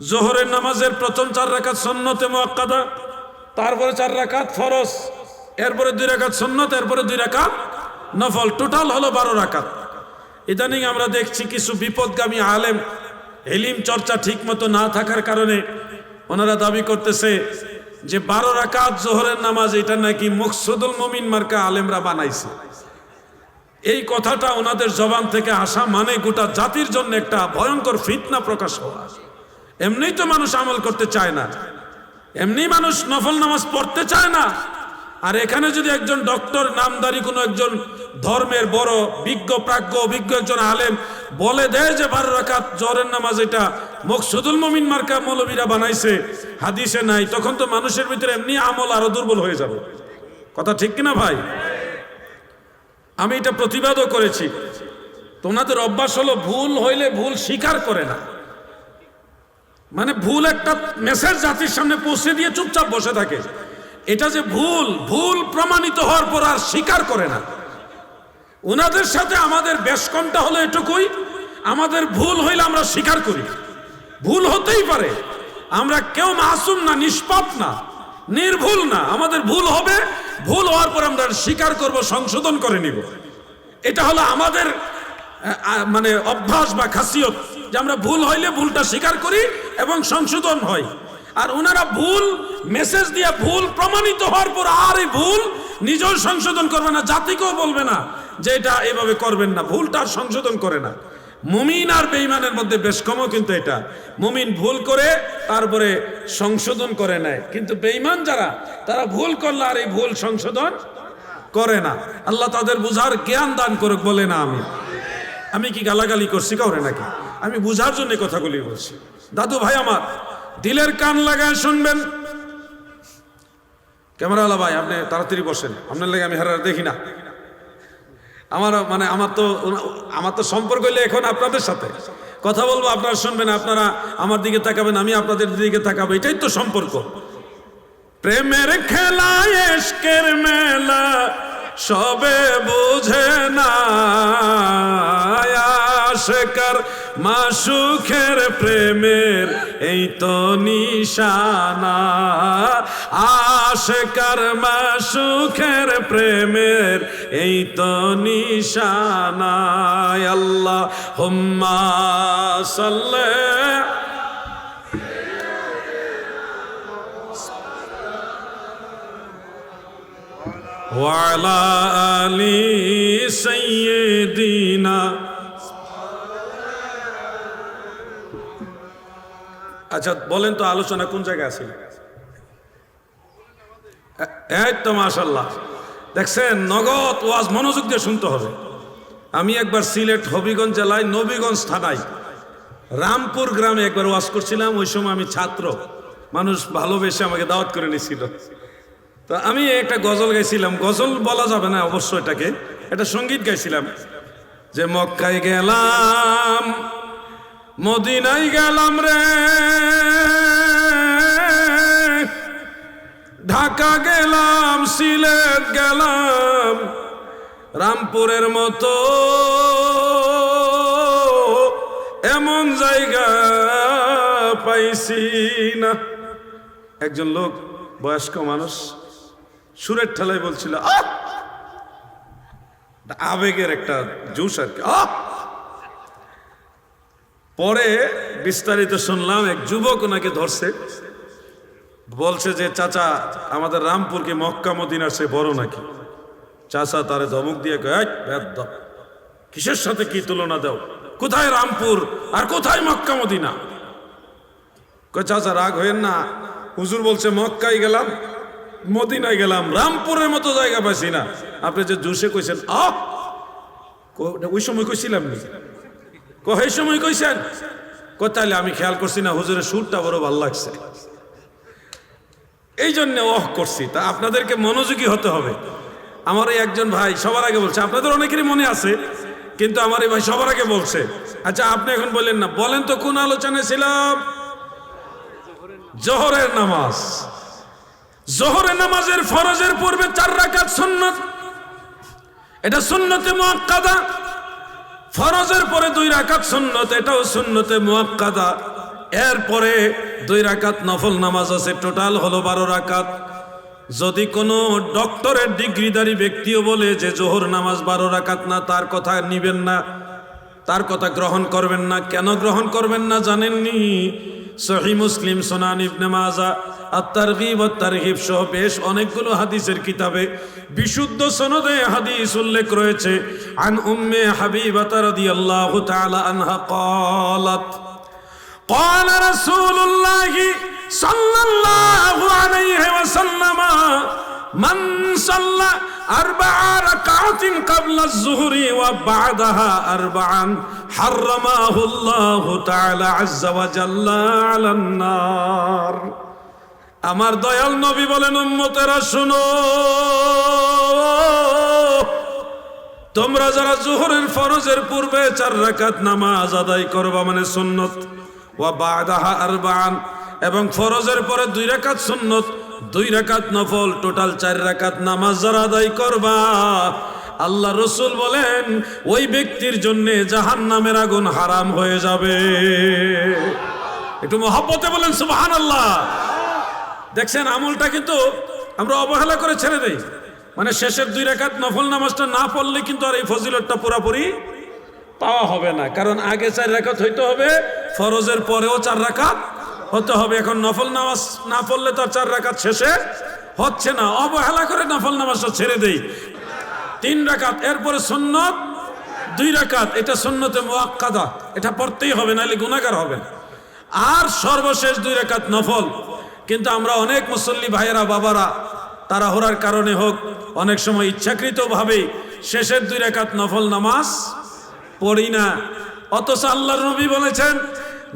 জোহরের নামাজের প্রথম চার রাকাত সন্নতে মোয়াক্কাদা, তারপরে চার রাকাত ফরস এরপরে দুই রাকাত সন্নত, এরপরে দুই রাকাত নফল। টোটাল হলো বারো রাকাত। ইদানিং আমরা দেখছি কিছু বিপদগামী আলেম, এলিম চর্চা ঠিক মতো না থাকার কারণে ওনারা দাবি করতেছে যে বারো রাকাত জোহরের নামাজ এটা নাকি মুকসুদুল মমিন মার্কা আলেমরা বানাইছে। এই কথাটা ওনাদের জবান থেকে আসা মানে গোটা জাতির জন্য একটা ভয়ঙ্কর ফিতনা প্রকাশ হওয়া। এমনিই তো মানুষ আমল করতে চায় না। এমনি মানুষ নফল নামাজ পড়তে চায় না। আর এখানে যদি একজন ডক্টর, নামদারি কোনো একজন ধর্মের বড়, বিজ্ঞ, প্রাজ্ঞ, অভিজ্ঞ একজন আলেম বলে দেয় যে, বারো রাকাত জহরের নামাজ এটা মকসুদুল মমিন মার্কা মৌলবীরা বানাইছে, হাদিসে নাই, তখন তো মানুষের ভিতরে এমনি আমল আরও দুর্বল হয়ে যাবে। কথা ঠিক কিনা ভাই? আমি এটা প্রতিবাদও করেছি। তোমাদের অভ্যাস হলো ভুল হইলে ভুল স্বীকার করে না। মানে ভুল একটা মেসেজ জাতির সামনে পৌঁছে দিয়ে চুপচাপ বসে থাকে। এটা যে ভুল ভুল প্রমাণিত হওয়ার পর আর স্বীকার করে না। ওনাদের সাথে আমাদের বেশ কমটা হলো এটুকুই, আমাদের ভুল হইলে আমরা স্বীকার করি। ভুল হতেই পারে। আমরা কেউ মাসুম না, নিষ্পাপ না, নির্ভুল না। আমাদের ভুল হবে, ভুল হওয়ার পর আমরা স্বীকার করব, সংশোধন করে নিব। এটা হলো আমাদের মানে অভ্যাস বা খাসিয়ত যে আমরা ভুল হইলে ভুলটা স্বীকার করি এবং সংশোধন হয়। আর ওনারা ভুল মেসেজ দিয়ে ভুল, প্রমাণিত হওয়ার পর আর এই ভুল নিজেও সংশোধন করবে না, জাতিকেও বলবে না যে এটা এভাবে করবেন না, ভুলটা সংশোধন করে না। মুমিন আর বেইমানের মধ্যে বেশ কমও কিন্তু এটা। মুমিন ভুল করে, তারপরে সংশোধন করে নেয়। কিন্তু বেইমান যারা, তারা ভুল করলে আর এই ভুল সংশোধন করে না। আল্লাহ তাদের বুঝার জ্ঞান দান করুক, বলে না আমি। আমি কি গালাগালি করছি কাউরে নাকি? আমি বুঝার জন্য কথাগুলি বলছি। দাদু ভাই আমার, দিলের কান লাগায় শুনবেন। ক্যামেরাওয়ালা ভাই, আপনি তাড়াতাড়ি বসেন। আপনার লাগে আমি হারার দেখি না। আমার মানে আমার তো আমার তো সম্পর্ক হইলে এখন আপনাদের সাথে। কথা বলব, আপনারা শুনবেন, আপনারা আমার দিকে তাকাবেন, আমি আপনাদের দিকে তাকাবো, এটাই তো সম্পর্ক। প্রেমের খেলা এশকের মেলা, সবে বুঝে না, আশেকার মাসুখের প্রেমের এই তো নিশানা আশেকার মাসুখের প্রেমের এই তো নিশানা আল্লাহ হুম্মা সাল্লাল্লাহু وعلى آل سيدنا আচ্ছা বলেন তো আলোচনা কোন জায়গায় আছে? এ- এই তো মাশাল্লাহ দেখছেন, নগদ ওয়াজ মনোযোগ দিয়ে শুনতে হবে। আমি একবার সিলেট হবিগঞ্জ জেলায় নবীগঞ্জ থানায় রামপুর গ্রামে একবার ওয়াজ করছিলাম। ওই সময় আমি ছাত্র। মানুষ ভালোবেসে আমাকে দাওয়াত করে নিয়েছিল তো আমি একটা গজল গাইছিলাম। গজল বলা যাবে না অবশ্য এটাকে। একটা সংগীত গাইছিলাম যে, মক্কায় গেলাম মদিনায় গেলাম রে ঢাকা গেলাম, সিলেট গেলাম, রামপুরের মতো এমন জায়গা পাইছি না একজন লোক, বয়স্ক মানুষ, সুরের ঠেলায় বলছিল! আবেগের একটা জুস আর কি, "আহ!" পরে বিস্তারিত শুনলাম এক যুবক ওনাকে ধরছে। বলছে যে চাচা আমাদের রামপুরকে মক্কা মদিনার সে বড় নাকি? চাচা তারে ধমক দিয়ে কয় "এই, কিসের সাথে কি তুলনা দাও? কোথায় রামপুর আর কোথায় মক্কা মদিনা? চাচা রাগ হয়েন না। হুজুর বলছে মক্কায় গেলাম মদিনায় গেলাম রামপুরের মতো জায়গা পাইছি না। আপনি যে জুসে কইছেন আহ! ওই সময় কইছিলাম নি? কো এই সময় কইছেন? কো তাহলে আমি খেয়াল করছি না, হুজুরের সুরটা বড় ভালো লাগছে। এই জন্য অহ করছি। তা আপনাদেরকে মনোযোগী হতে হবে। আমার এই একজন ভাই সবার আগে বলছে, আপনাদের অনেকেরই মনে আছে, কিন্তু আমার এই ভাই সবার আগে বলছে। আচ্ছা আপনি এখন বললেন না, বলেন তো কোন আলোচনায় ছিলাম? জোহরের নামাজ। জোহরের নামাজের ফরজের পূর্বে চার রাকাত সুন্নত। এটা সুন্নতে মুআক্কাদা। ফরজের পরে দুই রাকাত সুন্নত, এটাও সুন্নতে মুআক্কাদা এরপরে দুই রাকাত নফল নামাজ আছে, টোটাল হলো বারো রাকাত। যদি কোনো ডক্টরের ডিগ্রিধারী ব্যক্তিও বলে যে জোহর নামাজ বারো রাকাত না, তার কথা নিবেন না, তার কথা গ্রহণ করবেন না। কেন গ্রহণ করবেন না জানেননি? সহি মুসলিম সোনান ইবনে মাজা আত্মারগিব আত্মারহিব সহ বেশ অনেকগুলো হাদিসের কিতাবে বিশুদ্ধ সনদে হাদিস উল্লেখ রয়েছে আন উম্মে হাবিবাতা রাদিয়াল্লাহু তাআলা আনহা قالت قال رسول الله মান সাল্লা আরবাআ রাকাতিন ক্বাবলা ওয়া বা'দাহা আরবাআন হাররামাহু আল্লাহু তাআলা আযজা জাল্লা আমার দয়াল নবী বলেন, উম্মতেরা, শুনো। তোমরা যারা জোহরের ফরজের পূর্বে চার রাকাত নামাজ আদায় করবা মানে সুন্নত, ওয়া বাদাহা আরবান এবং ফরজের পরে দুই রাকাত সুন্নত দুই রাকাত নফল, টোটাল চার রাকাত নামাজ যারা আদায় করবা, আল্লাহ রসুল বলেন, ওই ব্যক্তির জন্য জাহান নামের আগুন হারাম হয়ে যাবে। একটু মহব্বতে বলেন সুবাহান আল্লাহ দেখছেন, আমলটা কিন্তু আমরা অবহেলা করে ছেড়ে দেই। মানে শেষের দুই রেখাত নফল নামাজটা না পড়লে কিন্তু আর এই ফজিলতটা পুরাপুরি পাওয়া হবে না। কারণ আগে চার রেখাত হইতে হবে, ফরজের পরেও চার রাকাত হতে হবে। এখন নফল নামাজ না পড়লে তো চার রাকাত শেষে হচ্ছে না। অবহেলা করে নফল নামাজটা ছেড়ে দেই। তিন রাকাত, এরপরে সুন্নত, দুই রাকাত, এটা সুন্নতে মুআক্কাদা এটা পড়তেই হবে, নাহলে গুনাহগার হবে আর সর্বশেষ দুই রাকাত নফল। কিন্তু আমরা অনেক মুসল্লি ভাইয়েরা, বাবারা, তাড়াহুড়ার কারণে হোক, অনেক সময় ইচ্ছাকৃতভাবে শেষের দুই রাকাত নফল নামাজ পড়ি না। অথচ আল্লাহর নবী বলেছেন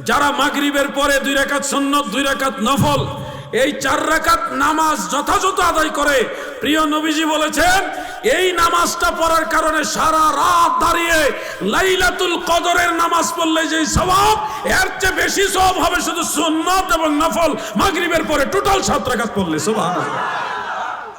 যারা মাগরিবের পরে দুই রাকাত সুন্নত, দুই রাকাত নফল, এই চার রাকাত নামাজ যথাযথ আদায় করে, প্রিয় নবীজি বলেছেন, এই নামাজটা পড়ার কারণে সারা রাত দাঁড়িয়ে লাইলাতুল কদরের নামাজ পড়লে যে স্বভাব, এর চেয়ে বেশি সব হবে শুধু সুন্নত এবং নফল। মাগরিবের পরে টোটাল সাত রাকাত পড়লে, সুবহানাল্লাহ।